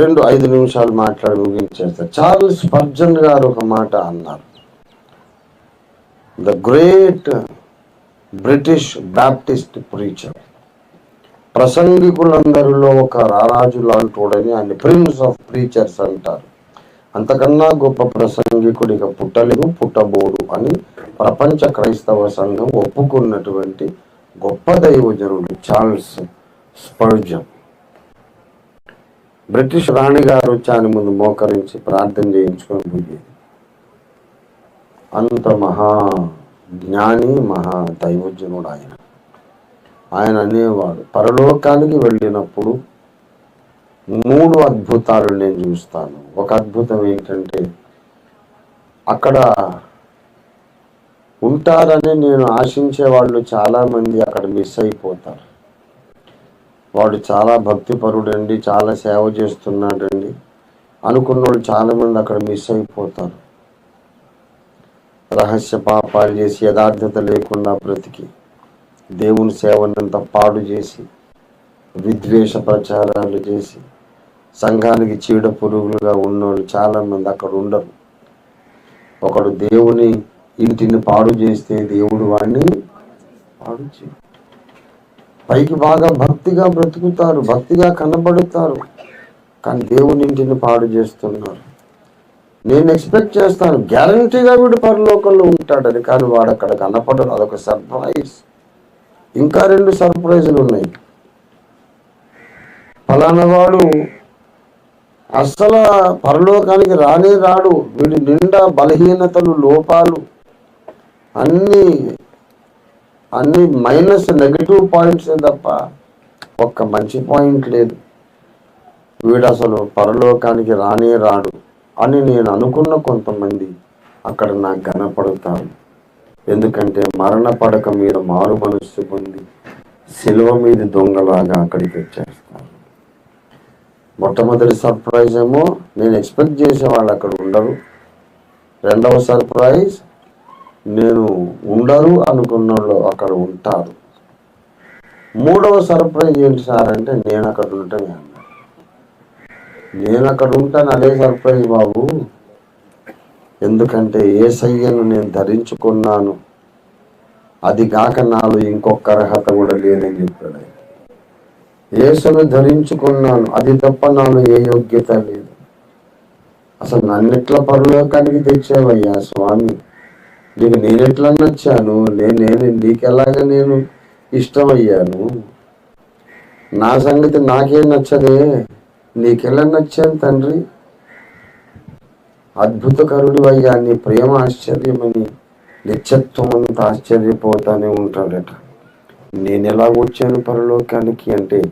రెండు ఐదు నిమిషాలు మాట్లాడి ముగించేస్తారు చార్ల్స్ పర్జన్ గారు ఒక మాట అన్నారు. The great British Baptist preacher. ప్రసంగికులందరిలో ఒక రారాజు లాంటోడని ఆయన ప్రిన్స్ ఆఫ్ ప్రీచర్స్ అంటారు. అంతకన్నా గొప్ప ప్రసంగికుడిగా పుట్టలేదు పుట్టబోడు అని ప్రపంచ క్రైస్తవ సంఘం ఒప్పుకున్నటువంటి గొప్ప దైవజనుడు చార్ల్స్ స్పర్జన్. బ్రిటిష్ రాణి గారు వచ్చి ఆయన ముందు మోకరించి ప్రార్థన చేయించుకొని పోయేది. అంత మహా జ్ఞాని మహా దైవజ్ఞనుడు ఆయన. ఆయన అనేవాడు. పరలోకానికి వెళ్ళినప్పుడు మూడు అద్భుతాలు నేను చూస్తాను. ఒక అద్భుతం ఏంటంటే అక్కడ ఉంటారని నేను ఆశించే వాళ్ళు చాలామంది అక్కడ మిస్ అయిపోతారు. వాడు చాలా భక్తిపరుడండి చాలా సేవ చేస్తున్నాడండి. అనుకున్న వాళ్ళు చాలామంది అక్కడ మిస్ అయిపోతారు. రహస్య పాపాలు చేసి యథార్థత లేకుండా బ్రతికి దేవుని సేవనంత పాడు చేసి విద్వేష ప్రచారాలు చేసి సంఘానికి చీడ పురుగులుగా ఉన్నోళ్ళు చాలామంది అక్కడ ఉండరు. ఒకడు దేవుని ఇంటిని పాడు చేస్తే దేవుడు వాడిని పాడు చే పైకి బాగా భక్తిగా బ్రతుకుతారు భక్తిగా కనబడుతారు. కానీ దేవుని ఇంటిని పాడు చేస్తున్నారు. నేను ఎక్స్పెక్ట్ చేస్తాను గ్యారంటీగా వీడు పరలోకంలో ఉంటాడని. కానీ వాడు అక్కడ కనపడరు అదొక సర్ప్రైజ్. ఇంకా రెండు సర్ప్రైజులు ఉన్నాయి. ఫలానా వాడు అస్సలు పరలోకానికి రానే రాడు. వీడి నిండా బలహీనతలు లోపాలు అన్నీ అన్ని మైనస్ నెగటివ్ పాయింట్స్ తప్ప ఒక్క మంచి పాయింట్ లేదు. వీడు అసలు పరలోకానికి రానే రాడు అని నేను అనుకున్న కొంతమంది అక్కడ నాకు గనపడతారు ఎందుకంటే మరణ పడక మీద మారు మనస్సు పొంది సిలువ మీద దొంగలాగా అక్కడికి వచ్చేస్తారు. మొట్టమొదటి సర్ప్రైజ్ ఏమో నేను ఎక్స్పెక్ట్ చేసే వాళ్ళు అక్కడ ఉండరు. రెండవ సర్ప్రైజ్ నేను ఉండరు అనుకున్న వాళ్ళు అక్కడ ఉంటారు. మూడవ సర్ప్రైజ్ ఏంటి సార్ అంటే నేను అక్కడ ఉంటాను అన్నాడు నేను అక్కడ ఉంటాను అదే సర్ప్రైజ్ బాబు. ఎందుకంటే ఏ సయ్యను నేను ధరించుకున్నాను. అది కాక నాలో ఇంకొక అర్హత కూడా లేదని చెప్పాడు ఆయన. యేసును ధరించుకున్నాను అది తప్ప నాలో ఏ యోగ్యత లేదు. అసలు నన్నెట్లా పరలోకానికి తెచ్చావయ్యా స్వామి? నీకు నేనెట్లా నచ్చాను నేను నేను నీకెలాగా నేను ఇష్టమయ్యాను? నా సంగతి నాకే నచ్చదే? నీకెలా నచ్చాను తండ్రి? అద్భుతకరుడు అయ్యా నీ ప్రేమ ఆశ్చర్యమని నిత్యత్వం అంతా ఆశ్చర్యపోతానే ఉంటాడట. నేను ఎలా వచ్చాను పరలోకానికి అంటే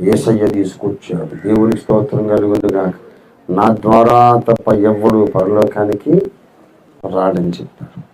ఏసయ్య తీసుకొచ్చాడు. దేవునికి స్తోత్రం కలుగునుగా నా ద్వారా తప్ప ఎవ్వడు పరలోకానికి రాడని చెప్పారు.